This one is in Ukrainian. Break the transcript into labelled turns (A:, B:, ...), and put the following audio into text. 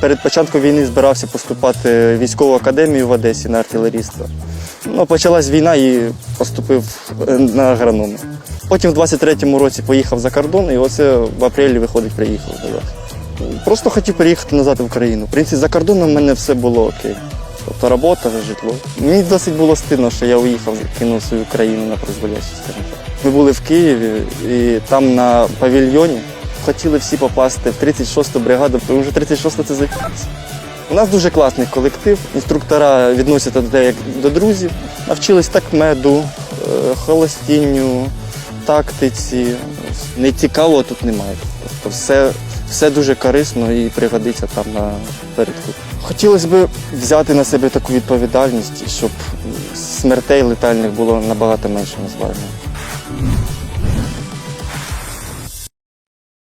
A: Перед початком війни збирався поступати в військову академію в Одесі на артилерійство. Ну, почалась війна і поступив е, на агронома. Потім в 23-му році поїхав за кордон, і оце в апрелі виходить, приїхав. Просто хотів переїхати назад в Україну. В принципі, за кордоном в мене все було окей. Тобто робота, житло. Мені досить було стидно, що я уїхав, кинув свою країну на призволяще. Ми були в Києві і там на павільйоні хотіли всі попасти в 36-ту бригаду, тому що 36-та це закінчиться. У нас дуже класний колектив. Інструктора відносяться до як до друзів. Навчились так меду, е, холостінню, тактиці. Не цікаво тут немає. Тобто все, все дуже корисно і пригодиться там на передку. Хотілося б взяти на себе таку відповідальність, щоб смертей летальних було набагато менше на звальні.